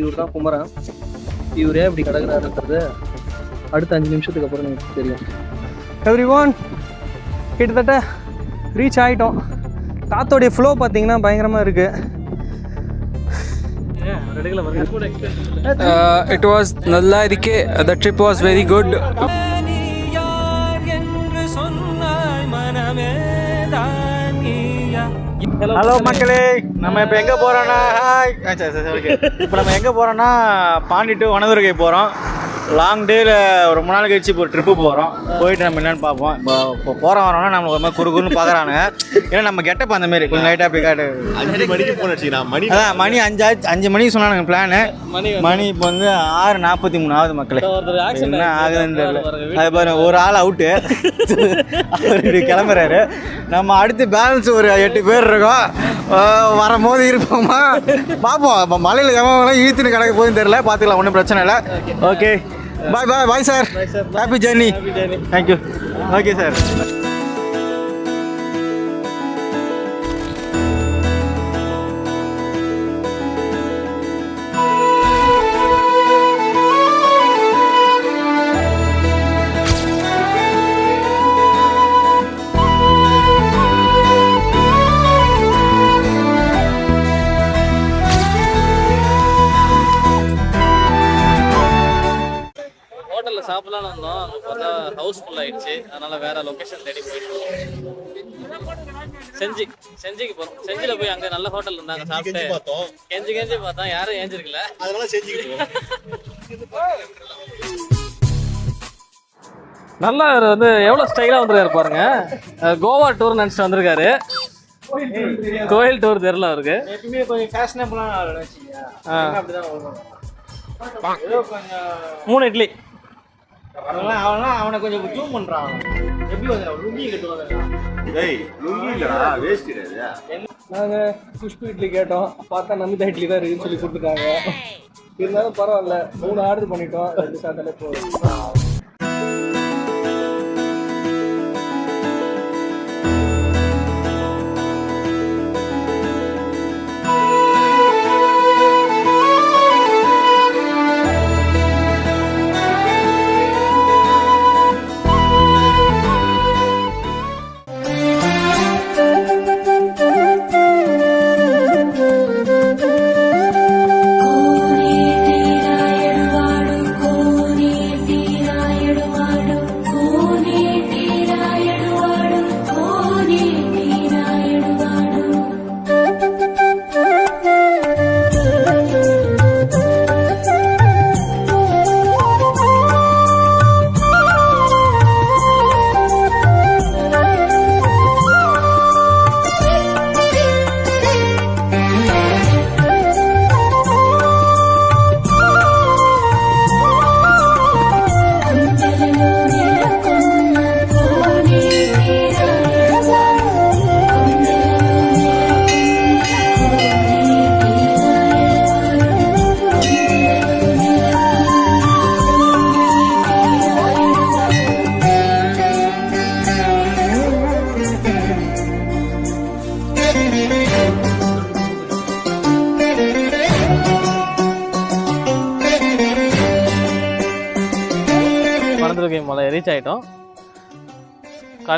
இவர் தான் குமரன். இவரே இப்படி கிடக்குறாருன்றது அடுத்த அஞ்சு நிமிஷத்துக்கு அப்புறம் எனக்கு தெரியும். எவ்ரி ஒன் கிட்டத்தட்ட ரீச் ஆகிட்டோம் காத்தோடைய ஃப்ளோ பார்த்தீங்கன்னா பயங்கரமாக இருக்குது இட் uh, it was இருக்கே. The trip was very good. Hello மக்களே. நம்ம இப்போ எங்கே போகிறோன்னா ஹாய் இப்போ நம்ம எங்கே போகிறோன்னா பாண்டி டு வனதுர்கை போகிறோம் லாங் டேல ரொம்ப நாள் கழிச்சு இப்போ ட்ரிப்பு போகிறோம் போயிட்டு நம்ம என்னன்னு பார்ப்போம். இப்போ இப்போ போகிறோம் வரோம்னா நம்ம ஒரு மாதிரி குறுகுறுன்னு பார்க்குறாங்க ஏன்னா நம்ம கெட்டப் அந்த மாதிரி. கொஞ்சம் லைட்டாக அப்படி காட்டு. அஞ்சு மணிக்கு போன மணி அதான் மணி அஞ்சாச்சு அஞ்சு மணிக்கு சொன்னானுங்க பிளானு மணி இப்போ வந்து ஆறு நாற்பத்தி மூணு ஆகுது மக்களே. என்ன ஆகுதுன்னு தெரியல. அது பாருங்க ஒரு ஆள் அவுட்டு அவர் கிளம்புறாரு. நம்ம அடுத்து பேலன்ஸ் ஒரு எட்டு பேர் இருக்கோம். வரும்போது இருப்போமா? பார்ப்போம். இப்போ மலையில் எவன் ஈத்துன்னு கிடக்க போகுதுன்னு தெரியல. பார்த்துக்கலாம் ஒன்றும் பிரச்சனை இல்லை. Okay bye bye bye sir happy journey thank you okay sir ஹோட்டலில் பார்த்தா ஹவுஸ் ஃபுல் ஆயிடுச்சு. அதனால வேற லொகேஷன் தேடி போயிட்டு செஞ்சி செஞ்சிக்கு போகிறோம் செஞ்சியில் போய் அங்கே நல்ல ஹோட்டல் இருந்தாங்க சாப்பிட்டு. பார்த்தோம். கெஞ்சி கெஞ்சி பார்த்தா யாரும் ஏஞ்சிருக்கல. அதனால செஞ்சுக்கிட்டு நல்லா இவர் வந்து எவ்வளோ ஸ்டைலாக வந்துருக்காரு பாருங்க. கோவா டூர் நினச்சிட்டு வந்திருக்காரு. கோயில் டூர் தெரில அவருக்கு. எப்பவுமே கொஞ்சம் ஃபேஷனபுளாக மூணு இட்லி. அவன்லாம் அவன்லாம் அவனை கொஞ்சம் ஜூம் பண்ணுறான் எப்படி வந்து? லுங்கி கட்டுவாங்க டேய் லுங்கி இல்லடா வேஸ்ட் இது. நாங்கள் குஷ்பு இட்லி கேட்டோம். பார்த்தா நமிதா இட்லி தான் இருக்குன்னு சொல்லி கொடுத்துட்டாங்க. இருந்தாலும் பரவாயில்ல மூணு ஆர்டர் பண்ணிட்டோம். ரெண்டு சாப்பிட்டாலே போதும்.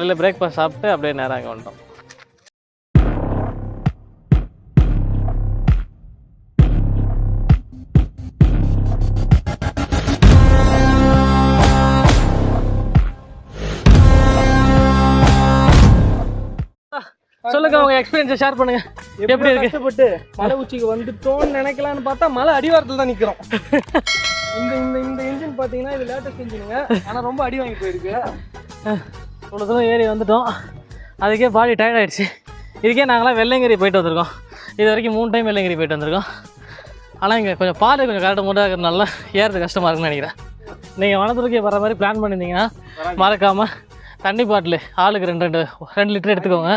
காலையில் பிரேக்ஃபாஸ்ட் சாப்பிட்டு அப்படியே நேரம் அங்கே வந்துட்டோம். சொல்லுங்க உங்க எக்ஸ்பீரியன்ஸை ஷேர் பண்ணுங்க. எப்படி இருக்கு? கஷ்டப்பட்டு மலை உச்சிக்கு வந்துட்டோம்னு நினைக்கலாம்னு பார்த்தா மலை அடிவாரத்தில் தான் நிற்கிறோம் இந்த இந்த இந்த இன்ஜின் பார்த்தீங்கன்னா இது லேட்டஸ்ட் இன்ஜினுங்க ஆனால் ரொம்ப அடி வாங்கி போயிருக்கு. இவ்வளோ தூரம் ஏறி வந்துட்டோம். அதுக்கே பாடி டயர்ட் ஆயிடுச்சு. இதுக்கே நாங்களாம் வெள்ளையங்கிரி போயிட்டு வந்திருக்கோம். இது வரைக்கும் மூணு டைம் வெள்ளையங்கிரி போயிட்டு வந்திருக்கோம். ஆனால் இங்கே கொஞ்சம் பாதை கொஞ்சம் கரெக்டாக மூட்டாக இருக்கிறதுனால ஏறது கஷ்டமாக இருக்குன்னு நினைக்கிறேன். நீங்கள் வனத்துறைக்கு வர மாதிரி பிளான் பண்ணியிருந்தீங்கன்னா மறக்காமல் தண்ணி பாட்டில் ஆளுக்கு ரெண்டு ரெண்டு ரெண்டு லிட்டர் எடுத்துக்கோங்க.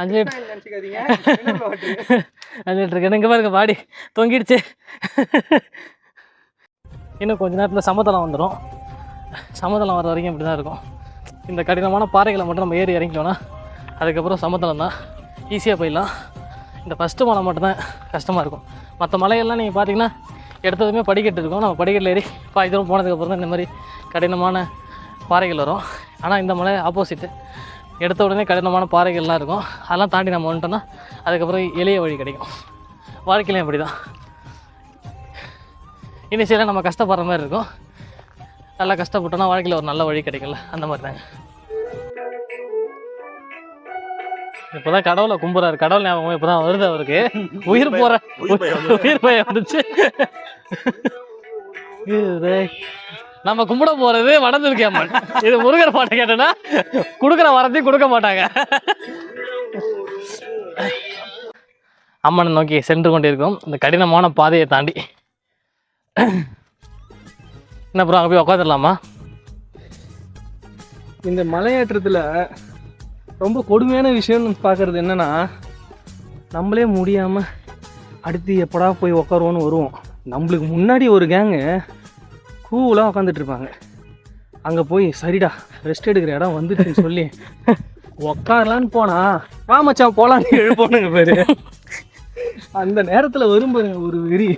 அஞ்சு லிட்டர் அஞ்சு லிட்டருக்கு இங்கே பாருங்க பாடி தொங்கிடுச்சு. இன்னும் கொஞ்ச நேரத்தில் சமதளம் வந்துடும் சமதளம் வர வரைக்கும் இப்படி தான் இருக்கும். இந்த கடினமான பாறைகளை மட்டும் நம்ம ஏறி இறங்கிட்டோன்னா அதுக்கப்புறம் சமத்தலம் தான். ஈஸியாக போயிடலாம். இந்த ஃபஸ்ட்டு மலை மட்டும்தான் கஷ்டமாக இருக்கும். மற்ற மலையெல்லாம் நீங்கள் பார்த்தீங்கன்னா எடுத்ததுமே படிக்கட்டு இருக்கும். நம்ம படிக்கட்டில் ஏறி பாதி தூரம் போனதுக்கப்புறம் தான் இந்த மாதிரி கடினமான பாறைகள் வரும். ஆனால் இந்த மலை ஆப்போசிட்டு எடுத்த உடனே கடினமான பாறைகள்லாம் இருக்கும். அதெல்லாம் தாண்டி நம்ம வந்துட்டோம்னா அதுக்கப்புறம் எளிய வழி கிடைக்கும். வாழ்க்கையிலையும் அப்படி தான் இனிஷியலாக நம்ம கஷ்டப்படுற மாதிரி இருக்கும். நல்லா கஷ்டப்பட்டோம்னா வாழ்க்கையில் ஒரு நல்ல வழி கிடைக்கல அந்த மாதிரி தாங்க இப்போதான் கடவுளை கும்புறாரு. கடவுள் ஞாபகம் இப்போதான் வருது அவருக்கு. உயிர் போற உயிர் பயம் வந்துச்சு நம்ம கும்பிட போறது வடந்திருக்கே அம்மன். இது முருகர் பாட்டை கேட்டோன்னா கொடுக்குற வரத்தையும் கொடுக்க மாட்டாங்க. அம்மனை நோக்கி சென்று கொண்டிருக்கோம் இந்த கடினமான பாதையை தாண்டி. என்ன ப்ரோ அங்கே போய் உட்காந்துடலாமா இந்த மலையேற்றத்தில் ரொம்ப கொடுமையான விஷயம்னு பார்க்குறது என்னன்னா நம்மளே முடியாமல் அடுத்து எப்படா போய் உக்காருவோன்னு வருவோம். நம்மளுக்கு முன்னாடி ஒரு கேங்கு கூலாக உக்காந்துட்டு இருப்பாங்க. அங்கே போய் சரிடா ரெஸ்ட் எடுக்கிற இடம் வந்துச்சுன்னு சொல்லி உக்காரலான்னு போனா வா மச்சான் போகலான்னு எழுப்போனுங்க பேரு. அந்த நேரத்தில் வரும்போது ஒரு வெறி.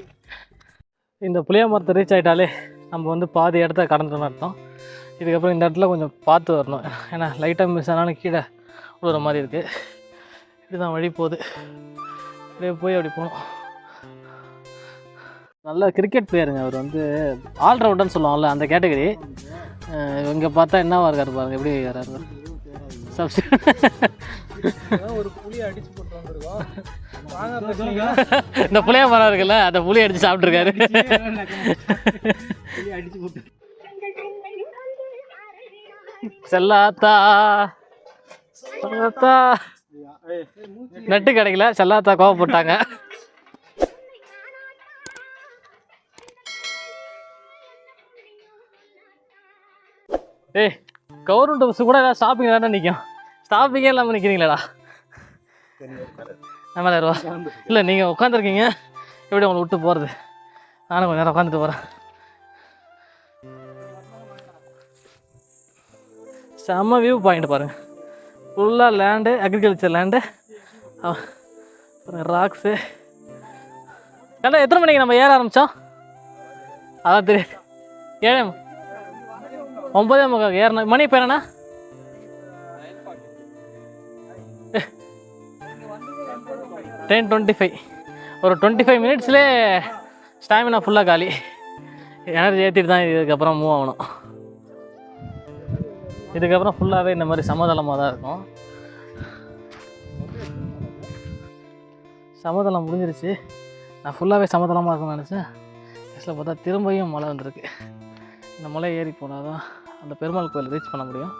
இந்த புளிய மரத்தை ரீச் ஆகிட்டாலே நம்ம வந்து பாதி இடத்த கடந்துட்டோம்னு அர்த்தம். இதுக்கப்புறம் இந்த இடத்துல கொஞ்சம் பார்த்து வரணும். ஏன்னா லைட்டாக மிஸ் ஆனாலும் கீழே விழுற மாதிரி இருக்குது இப்படிதான் வழி போகுது. அப்படியே போய் அப்படி போகணும். நல்ல கிரிக்கெட் பிளேயருங்க அவர் வந்து ஆல்ரவுண்டர்னு சொல்லுவாங்கல்ல அந்த கேட்டகரி இங்கே பார்த்தா என்னவாக இருக்கார் பாருங்க எப்படி வராரு இந்த புளிய மரம் இருக்குல்ல அந்த புளி அடிச்சு போட்டு. செல்லாத்தா. செல்லாத்தா. நெட்டு கிடைக்கல செல்லாத்தா கோவப்பட்டாங்க. ஏய் கவர்மெண்ட் பஸ் கூட ஏதாவது ஸ்டாப்பிங் தானே நிற்கும் ஸ்டாப்பிங்கே இல்லாமல் நிற்கிறீங்களேடா நாலாயிரம் ரூபா இல்லை நீங்கள் உட்காந்துருக்கீங்க எப்படி உங்களை விட்டு போகிறது நானும் கொஞ்ச நேரம் உட்காந்துட்டு போகிறேன் செம்ம வியூ பாயிண்ட் பாருங்க. ஃபுல்லாக லேண்டு அக்ரிகல்ச்சர் லேண்டு ராக்ஸு ஏன்டா எத்தனை மணிக்கு நம்ம ஏற ஆரம்பித்தோம் அதான் தெரியும் ஏழே ஒம்பதே முக்கால் ஏறணும் மணி இப்போ என்னண்ணா? டென் டுவெண்ட்டி ஃபைவ் ஒரு டுவெண்ட்டி ஃபைவ் மினிட்ஸ்லே ஸ்டாமினா ஃபுல்லாக காலி. எனர்ஜி ஏற்றிட்டு தான் இதுக்கப்புறம் மூவ் ஆகணும். இதுக்கப்புறம் ஃபுல்லாகவே இந்த மாதிரி சமதளமாக தான் இருக்கும். சமதளம் முடிஞ்சிருச்சு. நான் ஃபுல்லாகவே சமதளமாக இருக்கும்னு நினச்சேன். கடைசியில் பார்த்தா திரும்பியும் மலை வந்திருக்கு. இந்த மலை ஏறி போனால் தான் அந்த பெருமாள் கோயில் ரீச் பண்ண முடியும்.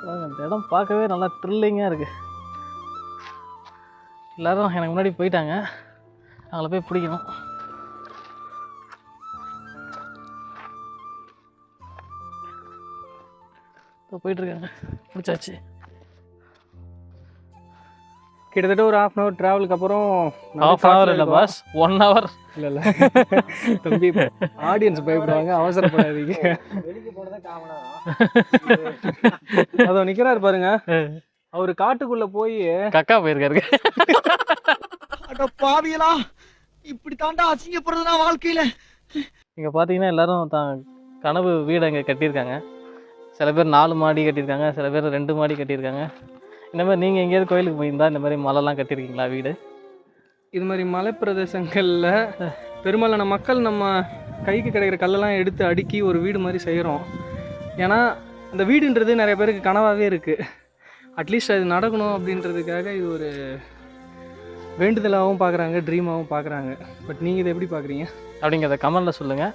அந்த இந்த இடம் பார்க்கவே நல்லா த்ரில்லிங்காக இருக்குது எல்லோரும் எனக்கு முன்னாடி போயிட்டாங்க. அவங்கள போய் பிடிக்கணும். இப்போ போயிட்டுருக்காங்க பிடிச்சாச்சு கிட்டத்தட்ட ஒரு ஹாஃப் அன் ஹவர் ட்ராவலுக்கு அப்புறம் ஹாஃப் அன் ஹவர் இல்லை பாஸ் ஒன் ஹவர் இல்லை இல்லை. தம்பி ஆடியன்ஸ் பயப்படுவாங்க. அவசரப்படாதீங்க. அதோ நிக்கிறாரு பாருங்க. அவர் காட்டுக்குள்ள போய் கக்கா போயிருக்காரு. பாவியலா இப்படி தாண்டா அசிங்கப்படுறது நான் வாழ்க்கையில. இங்கே பார்த்தீங்கன்னா எல்லாரும் தான் கனவு வீடு அங்கே கட்டியிருக்காங்க. சில பேர் நாலு மாடி கட்டியிருக்காங்க சில பேர் ரெண்டு மாடி கட்டியிருக்காங்க. இந்த மாதிரி நீங்கள் எங்கேயாவது கோயிலுக்கு போயிருந்தா இந்த மாதிரி மலைலாம் கட்டியிருக்கீங்களா வீடு? இது மாதிரி மலை பிரதேசங்கள்ல பெரும்பாலான மக்கள் நம்ம கைக்கு கிடைக்கிற கல்லெல்லாம் எடுத்து அடுக்கி ஒரு வீடு மாதிரி செய்கிறோம் ஏன்னா இந்த வீடுன்றது நிறைய பேருக்கு கனவாகவே இருக்குது அட்லீஸ்ட் அது நடக்கணும் அப்படின்றதுக்காக இது ஒரு வேண்டுதலாகவும் பார்க்குறாங்க ட்ரீமாகவும் பார்க்குறாங்க. பட் நீங்கள் இதை எப்படி பார்க்குறீங்க? அப்படிங்கிறத கமெண்டில் சொல்லுங்கள்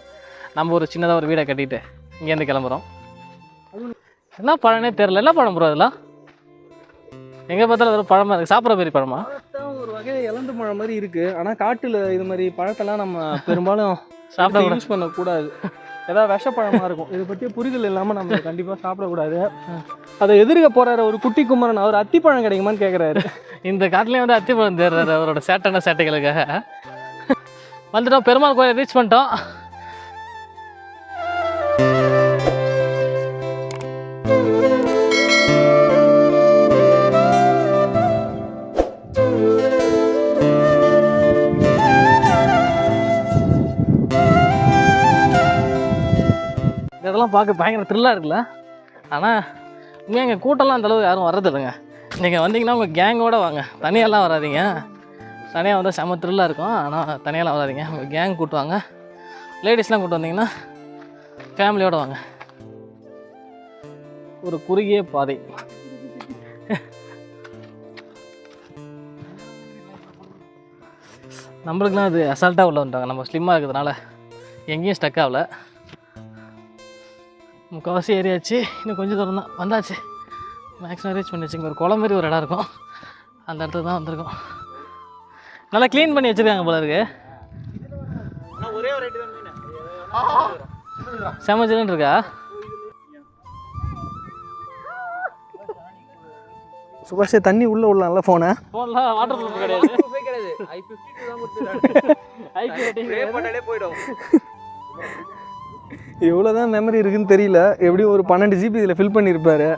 நம்ம ஒரு சின்னதாக ஒரு வீடை கட்டிட்டு இங்கேருந்து கிளம்புறோம். என்ன பழனே தெரில என்ன பழம் ப்ரோ அதெல்லாம்? எங்கே பார்த்தாலும் வெறும் பழமாக இருக்குது சாப்பிட்ற மாதிரி பழமா? ஒரு வகை இலந்த பழம் மாதிரி இருக்குது ஆனால் காட்டில் இது மாதிரி பழத்தெல்லாம் நம்ம பெரும்பாலும் சாப்பிட யூஸ் பண்ணக்கூடாது. ஏதாவது விஷப்பழமாக இருக்கும். இதை பற்றி புரிதல் இல்லாமல் நம்ம கண்டிப்பாக சாப்பிடக்கூடாது. அதை எதிர்க்க போறாரு ஒரு குட்டி குமரன். அவர் அத்திப்பழம் கிடைக்குமான்னு கேட்குறாரு இந்த காட்டிலே வந்து அத்திப்பழம் தேடுறாரு அவரோட சேட்டான சேட்டைகளுக்காக. வந்துட்டோம். பெருமாள் கோயிலை ரீச் பண்ணிட்டோம். இதெல்லாம் பார்க்க பயங்கர த்ரில்லாக இருக்குல்ல. ஆனால் இங்கே எங்கள் கூட்டம்லாம் அந்தளவு யாரும் வர்றதில்லைங்க. நீங்கள் வந்தீங்கன்னா உங்கள் கேங்கோட வாங்க. தனியாலாம் வராதீங்க. தனியாக வந்தால் செம த்ரில்லாக இருக்கும். ஆனால் தனியாலாம் வராதீங்க. உங்கள் கேங் கூட்டு வாங்க. லேடிஸ்லாம் கூட்டு வந்தீங்கன்னா ஃபேமிலியோட வாங்க. ஒரு குறுகிய பாதை. நம்மளுக்குலாம் அது அசால்ட்டாக உள்ள வந்துட்டாங்க. நம்ம ஸ்லிம்மாக இருக்கிறதுனால எங்கேயும் ஸ்டக் ஆகலை. முக்கால்வாசி ஏரியாச்சு இன்னும் கொஞ்சம் தூரம் தான் வந்தாச்சு. மேக்ஸிமம் ரீச் பண்ணியாச்சு. இங்கே ஒரு குளம் மாதிரி ஒரு இடம் இருக்கும். அந்த இடத்துக்கு தான் வந்திருக்கோம். நல்லா க்ளீன் பண்ணி வச்சுருக்காங்க போல இருக்கு. செம ஜில்லுன்னு இருக்கா? சுபாஷ் தண்ணி உள்ளே விடலாம்ல ஃபோனை ஃபோன்லாம் வாட்டர் ப்ரூஃப் கிடையாது. போயிடும். எவ்வளோ தான் மெமரி இருக்குன்னு தெரியல. எப்படியும் ஒரு பன்னெண்டு ஜிபி இதில் ஃபில் பண்ணியிருப்பாரு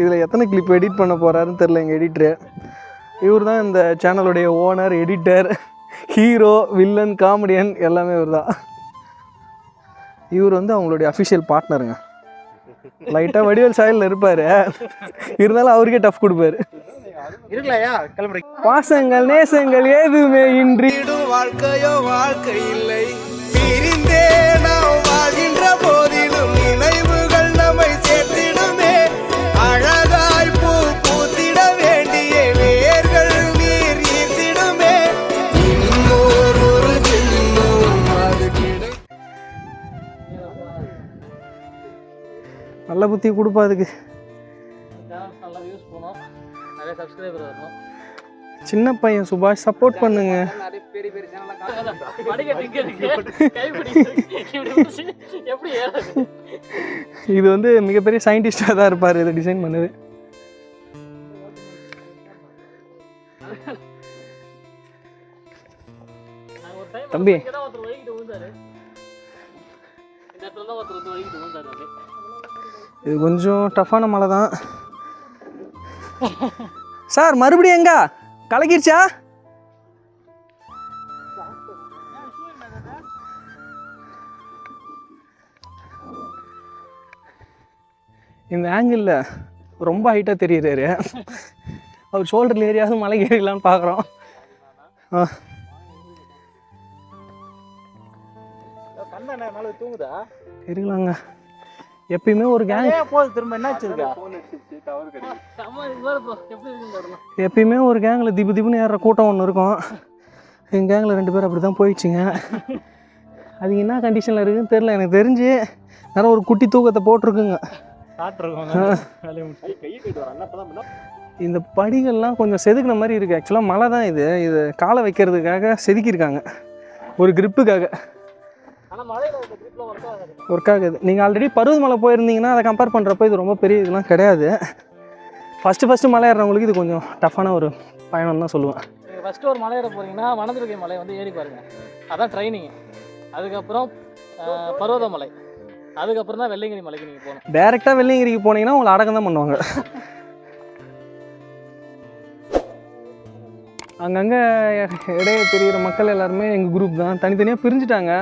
இதில் எத்தனை கிளிப் எடிட் பண்ண போகிறாருன்னு தெரில எங்கள் எடிட்ரு இவர் தான் இந்த சேனலுடைய owner editor hero villain comedian எல்லாமே இவர் தான் இவர் வந்து அவங்களுடைய அஃபிஷியல் பார்ட்னருங்க லைட்டாக வடிவேல் சாயலில் இருப்பார். இருந்தாலும் அவருக்கே டஃப் கொடுப்பாரு. பாசங்கள் நேசங்கள் எதுவுமே இன்றி வாழ்க்கையோ வாழ்க்கை இல்லை. நல்ல புத்தி கொடுப்பா அதுக்கு. நல்லா யூஸ் பண்ணோம் நிறைய சப்ஸ்கிரைபர் வரணும் சின்ன பையன் சுபாஷ் சப்போர்ட் பண்ணுங்க. இது வந்து மிகப்பெரிய சயின்டிஸ்டாக தான் இருப்பார். இதை டிசைன் பண்ணது. தம்பி. இது கொஞ்சம் டஃப்பான மலை தான். சார் மறுபடியும் எங்க? கலக்கிருச்சா? இந்த ஆங்கிளில் ரொம்ப ஹைட்டாக தெரியுறாரு. அவர் ஷோல்டரில் ஏரியாவது மலை ஏறிடலான்னு பார்க்குறோம். ஆ. கண்ணா மேலே தூங்குதா? இருக்கலாங்க எப்பயுமே ஒரு கேங் போகுது திரும்ப பாருங்க எப்பயுமே ஒரு கேங்கில் திபு திபுன்னு ஏறுற கூட்டம் ஒன்று இருக்கும். எங்கள் கேங்கில் ரெண்டு பேர் அப்படி தான் போயிடுச்சுங்க. அது என்ன கண்டிஷனில் இருக்குன்னு தெரில எனக்கு தெரிஞ்சு நேரம் ஒரு குட்டி தூக்கத்தை போட்டிருக்குங்க. இந்த படிகள்லாம் கொஞ்சம் செதுக்கின மாதிரி இருக்குது ஆக்சுவலாக மலை தான் இது. இது காலை வைக்கிறதுக்காக செதுக்கியிருக்காங்க. ஒரு gripக்காக ஒர்க் ஆகாது. ஒர்க் ஆகுது. நீங்கள் ஆல்ரெடி பருவமலை போயிருந்தீங்கன்னா அதை கம்பேர் பண்ணுறப்ப இது ரொம்ப பெரிய இதெல்லாம் கிடையாது. ஃபஸ்ட்டு ஃபஸ்ட்டு மலை ஏறுறவங்களுக்கு இது கொஞ்சம் டஃப்பான ஒரு பயணம் தான் சொல்லுவேன். நீங்கள் ஃபஸ்ட்டு ஒரு மலை ஏற போகிறீங்கன்னா வனதுர்கை மலை வந்து ஏறி பாருங்க. அதான் ட்ரைனிங் அதுக்கப்புறம் பர்வதமலை அதுக்கப்புறம் தான் வெள்ளைங்கிரி மலைக்கு நீங்கள் போகணும். டேரெக்டாக வெள்ளியங்கிரிக்கு போனீங்கன்னா உங்களை அடக்கம் தான் பண்ணுவாங்க. அங்கங்கே இடையே தெரிகிற மக்கள் எல்லாருமே எங்கள் குரூப் தான். தனித்தனியாக பிரிஞ்சுட்டாங்க.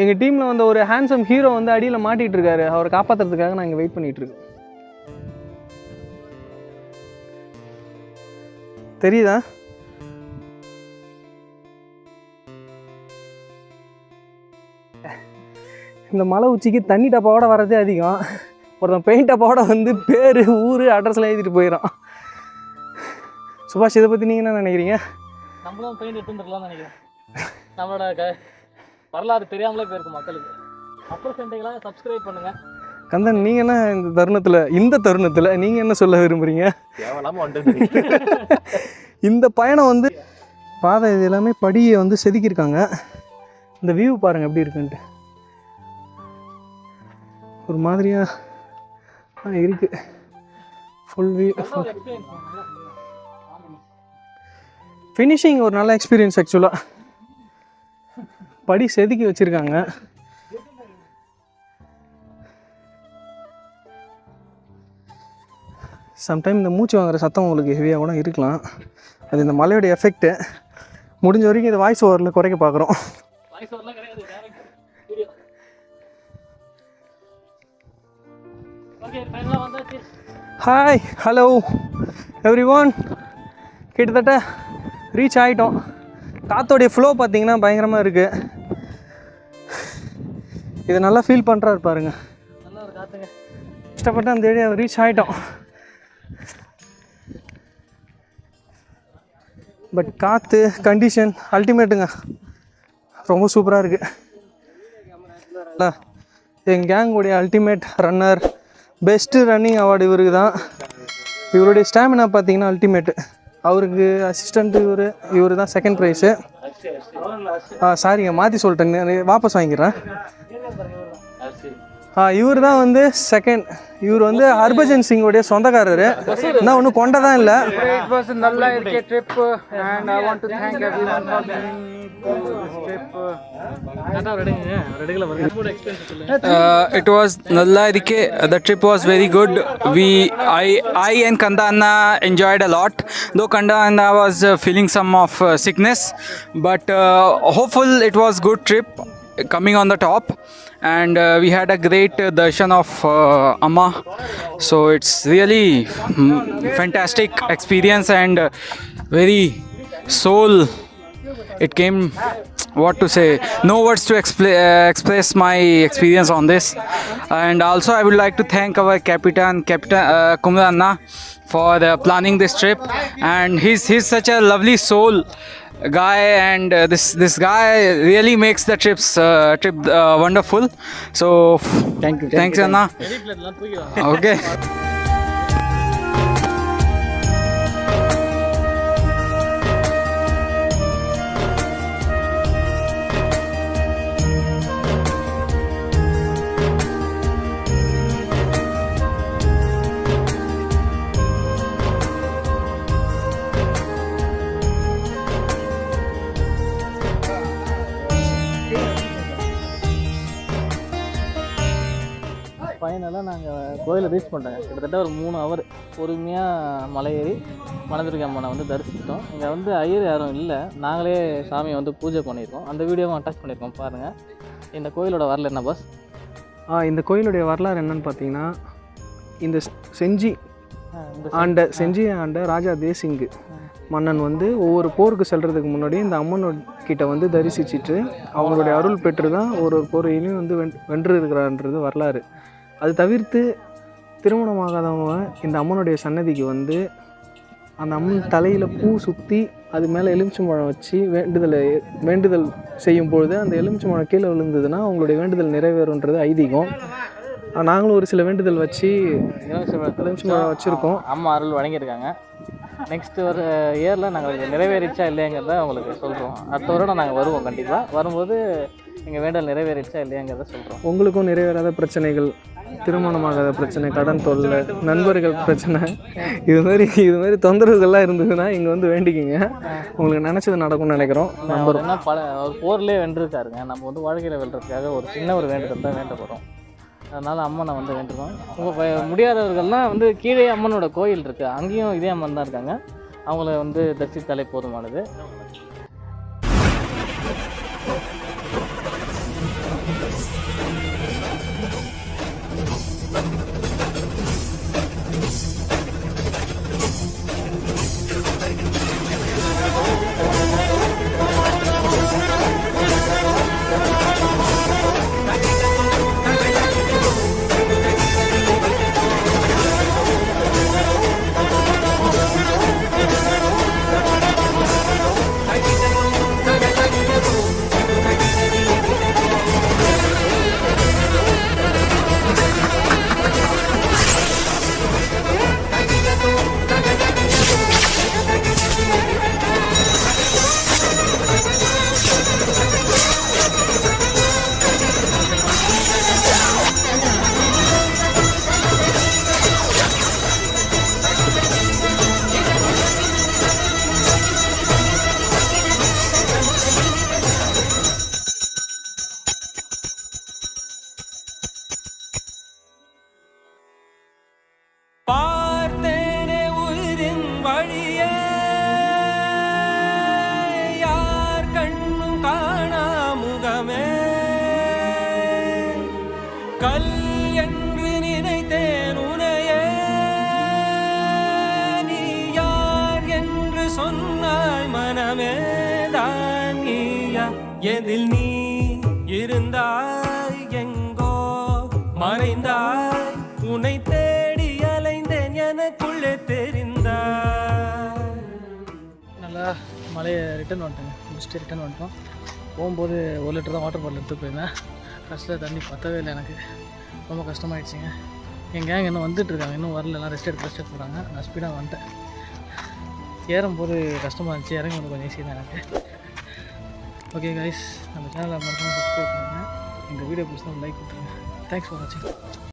எங்கள் டீமில் வந்த ஒரு ஹேண்ட்ஸம் ஹீரோ வந்து அடியில் மாட்டிகிட்டு இருக்காரு. அவரை காப்பாற்றுறதுக்காக நான் இங்கே வெயிட் பண்ணிகிட்டு இருக்கேன். தெரியுதா? இந்த மலை உச்சிக்கு தண்ணி டப்பாவோட வர்றதே அதிகம். ஒருத்தன் பெயிண்ட் டப்பாவோட வந்து பேர் ஊர் அட்ரஸ்லாம் எழுதிட்டு போயிடும் சுபாஷ் இதை பற்றி நீங்கள் என்ன நினைக்கிறீங்க? நம்மளும் பெயிண்ட் எடுத்துருக்கலாம் நினைக்கிறேன். நம்மளோட வரலாறு தெரியாமலே போயிருக்கு மக்களுக்கு. அப்புறம் சென்டிங்களாம் சப்ஸ்கிரைப் பண்ணுங்கள் கந்தன் நீங்கள் என்ன இந்த தருணத்தில் இந்த தருணத்தில் நீங்கள் என்ன சொல்ல வந்துட்டு இந்த பயணம் வந்து பாதை இது எல்லாமே படியை வந்து செதுக்கியிருக்காங்க. இந்த வியூ பாருங்கள் எப்படி இருக்குன்ட்டு. ஒரு மாதிரியாக இருக்குது ஃபுல் வியூ ஃபினிஷிங் ஒரு நல்ல எக்ஸ்பீரியன்ஸ் ஆக்சுவலாக படி செதுக்கி வச்சுருக்காங்க. சம்டைம் இந்த மூச்சு வாங்குற சத்தம் உங்களுக்கு ஹெவியாக கூட இருக்கலாம். அது இந்த மலையோட எஃபெக்ட்டு முடிஞ்ச வரைக்கும் இந்த வாய்ஸ் ஓவரில் குறைக்க பார்க்குறோம். ஹாய் ஹலோ எவ்ரி ஒன் கிட்டத்தட்ட ரீச் ஆகிட்டோம் காத்தோடைய ஃப்ளோ பார்த்தீங்கன்னா பயங்கரமாக இருக்குது இதை நல்லா ஃபீல் பண்ணுறாரு பாருங்க. நல்லா ஒரு காத்துங்க கஷ்டப்பட்டு அந்த ஏரியா ரீச் ஆகிட்டோம் பட் காற்று கண்டிஷன் அல்டிமேட்டுங்க ரொம்ப சூப்பராக இருக்குது என் கேங்குடைய ultimate runner best running award இவருக்கு தான். இவருடைய ஸ்டாமினா பார்த்தீங்கன்னா அல்டிமேட்டு அவருக்கு அசிஸ்டண்ட் இவர் இவர் தான் செகண்ட் ப்ரைஸு ஆ சாரிங்க மாற்றி சொல்லிட்டேன். நான் வாபஸ் வாங்கிக்கிறேன் ஆ இவர் தான் வந்து செகண்ட் இவர் வந்து ஹர்பஜன் சிங்கோடைய சொந்தக்காரரு என்ன ஒன்றும் கொண்ட தான் இல்லை It was a Nalla Irke trip uh, and I want to thank everyone for bringing me to this trip. uh. கரெக்டாக ஒரு எடுங்க ஒரு எடுக்கல பாருங்க ஃபுட் எக்ஸ்பீரியன்ஸ் சொல்லுங்க Uh, it was Nalla Irke. The trip was very good. We, I, I and Kanda Anna enjoyed a lot. Though Kanda Anna was uh, feeling some of uh, sickness, but uh, hopeful it was good trip coming on the top. And uh, we had a great uh, darshan of uh, Amma. So it's really mm, fantastic experience and uh, very soul it came what to say no words to expl- uh, express my experience on this and also i would like to thank our captain captain uh, for uh, planning this trip and he's he's such a lovely soul guy and uh, this this guy really makes the trips uh, trip uh, wonderful. So thank you thank thanks you, anna. okay. Reach பண்ணிட்டோங்க கிட்டத்தட்ட ஒரு மூணு hour பொறுமையாக மலை ஏறி அம்மனை வந்து தரிசிச்சிட்டோம். இங்கே வந்து ஐயர் யாரும் இல்லை. நாங்களே சாமியை வந்து பூஜை பண்ணியிருக்கோம். அந்த வீடியோவும் அட்டாச் பண்ணியிருக்கோம். பாருங்கள் இந்த கோயிலோட வரல என்ன பஸ் ஆ, இந்த கோயிலுடைய வரலாறு என்னன்னு பார்த்தீங்கன்னா இந்த செஞ்சி இந்த ஆண்ட செஞ்சி ஆண்ட ராஜா தேசிங்கு மன்னன் வந்து ஒவ்வொரு போருக்கு செல்றதுக்கு முன்னாடி இந்த அம்மன் கிட்ட வந்து தரிசிச்சிட்டு அவங்களுடைய அருள் பெற்று தான் ஒரு ஒரு போரையிலையும் வந்து வென் வென்று இருக்கிறான்றது வரலாறு. அது தவிர்த்து திருமணமாகாதவங்க இந்த அம்மனுடைய சன்னதிக்கு வந்து அந்த அம்மன் தலையில் பூ சுற்றி அது மேலே எலுமிச்சம்பழம் வச்சு வேண்டுதலை வேண்டுதல் செய்யும் பொழுது அந்த எலுமிச்சம்பழம் கீழே விழுந்ததுன்னா அவங்களுடைய வேண்டுதல் நிறைவேறுன்றது ஐதீகம். நாங்களும் ஒரு சில வேண்டுதல் வச்சு எலுமிச்சம்பழம் வச்சுருக்கோம். அம்மா அருள் வழங்கியிருக்காங்க நெக்ஸ்ட் ஒரு இயரில் நாங்கள் நிறைவேறிச்சா இல்லையாங்கிறத உங்களுக்கு சொல்கிறோம் அடுத்த வருடம் நாங்கள் வருவோம் கண்டிப்பாக வரும்போது எங்கள் வேண்டல் நிறைவேறிச்சா இல்லையாங்கிறத சொல்கிறோம் உங்களுக்கும் நிறைவேறாத பிரச்சனைகள் திருமணமாகாத பிரச்சனை கடன் தொல்லை நண்பர்கள் பிரச்சனை இது மாதிரி இது மாதிரி தொந்தரவுகள்லாம் இருந்ததுன்னா இங்கே வந்து வேண்டிக்கிங்க. உங்களுக்கு நினச்சது நடக்கும்னு நினைக்கிறோம். என்ன பல அவர் போர்லேயே வென்றிருக்காருங்க. நம்ம வந்து வாழ்க்கையில் வெல்றதுக்காக ஒரு சின்ன ஒரு வேண்டுதல் தான் வேண்ட போகிறோம் அதனால் அம்மனை வந்து வேண்டுறோம் உங்கள் முடியாதவர்கள்லாம் வந்து கீழே அம்மனோட கோயில் இருக்குது அங்கேயும் இதே அம்மன் தான் இருக்காங்க. அவங்கள வந்து தரிசித்தாலே போதுமானது. மனமே தான் எதில் நீ இருந்தாய் எங்கோ? மறைந்தாய். உன்னை தேடி அலைந்தேன் எனக்குள்ளே தெரிந்தாய். நல்லா மலையை ரிட்டர்ன் வந்துட்டேங்க. முடிச்சுட்டு ரிட்டர்ன் வந்துட்டோம். போகும்போது ஒரு லிட்டர் தான் வாட்டர் பாட்டில் எடுத்து போயிருந்தேன். ஃபஸ்ட்டில் தண்ணி பத்தவே இல்லை எனக்கு. ரொம்ப கஷ்டமாயிடுச்சுங்க. என் கேங் இன்னும் வந்துட்டு இருக்காங்க. இன்னும் வரல. எல்லாம் ரெஸ்ட் எடுத்து ரெஸ்ட் எடுத்து போகிறாங்க நான் ஸ்பீடாக வந்துட்டேன். ஏறும்போது கஷ்டமாக இருந்துச்சு. இறங்கி வந்து கொஞ்சம் ஈஸி தான் எனக்கு. ஓகே கைஸ் நம்ம சேனலை மறக்காமல் சப்ஸ்கிரைப் பண்ணுங்கள் இந்த வீடியோ பிடிச்சா லைக் கொடுத்துருங்க. தேங்க்ஸ் ஃபார் வாட்சிங்